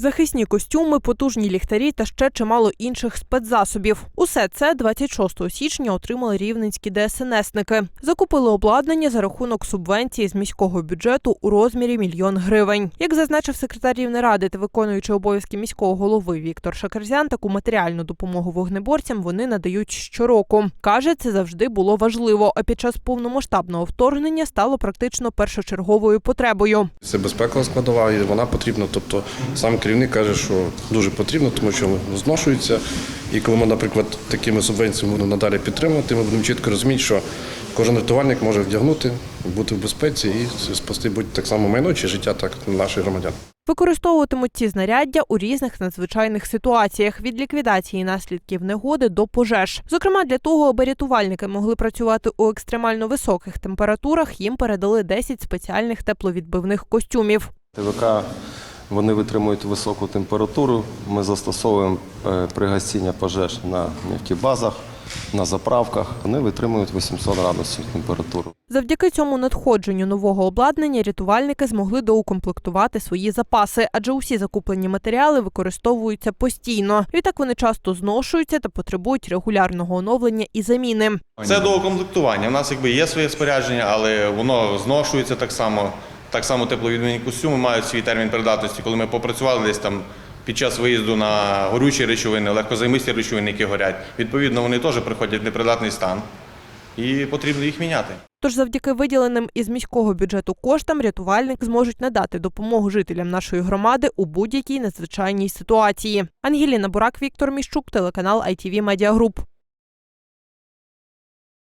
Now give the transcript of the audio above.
захисні костюми, потужні ліхтарі та ще чимало інших спецзасобів. Усе це 26 січня отримали рівненські ДСНСники. Закупили обладнання за рахунок субвенції з міського бюджету у розмірі мільйон гривень. Як зазначив секретар Рівнеради та виконуючий обов'язки міського голови Віктор Шакерзян, таку матеріальну допомогу вогнеборцям вони надають щороку. каже, це завжди було важливо. А під час повномасштабного вторгнення стало практично першочерговою потребою. Це безпекова складова, і вона потрібна. Тобто сам керівник каже, що дуже потрібно, тому що зношується. І коли ми, наприклад, такими субвенціями будемо надалі підтримувати, ми будемо чітко розуміти, що кожен рятувальник може вдягнути, бути в безпеці і спасти будь так само майно чи життя так наших громадян. Використовуватимуть ці знаряддя у різних надзвичайних ситуаціях від ліквідації наслідків негоди до пожеж. Зокрема, для того, аби рятувальники могли працювати у екстремально високих температурах, їм передали 10 спеціальних тепловідбивних костюмів. ТВК вони витримують високу температуру. Ми застосовуємо е, при гасіння пожеж на нефтебазах, на заправках. Вони витримують 800 градусів температуру. Завдяки цьому надходженню нового обладнання рятувальники змогли доукомплектувати свої запаси, адже усі закуплені матеріали використовуються постійно. Відтак вони часто зношуються та потребують регулярного оновлення і заміни. Це до укомплектування. У нас якби є своє спорядження, але воно зношується так само. Так само тепловідмінні костюми мають свій термін придатності. Коли ми попрацювали десь там під час виїзду на горючі речовини, легкозаймисті речовини, які горять, відповідно, вони теж приходять в непридатний стан і потрібно їх міняти. Тож, завдяки виділеним із міського бюджету коштам, рятувальник зможуть надати допомогу жителям нашої громади у будь-якій надзвичайній ситуації. Ангеліна Бурак, Віктор Міщук, телеканал ITV Media.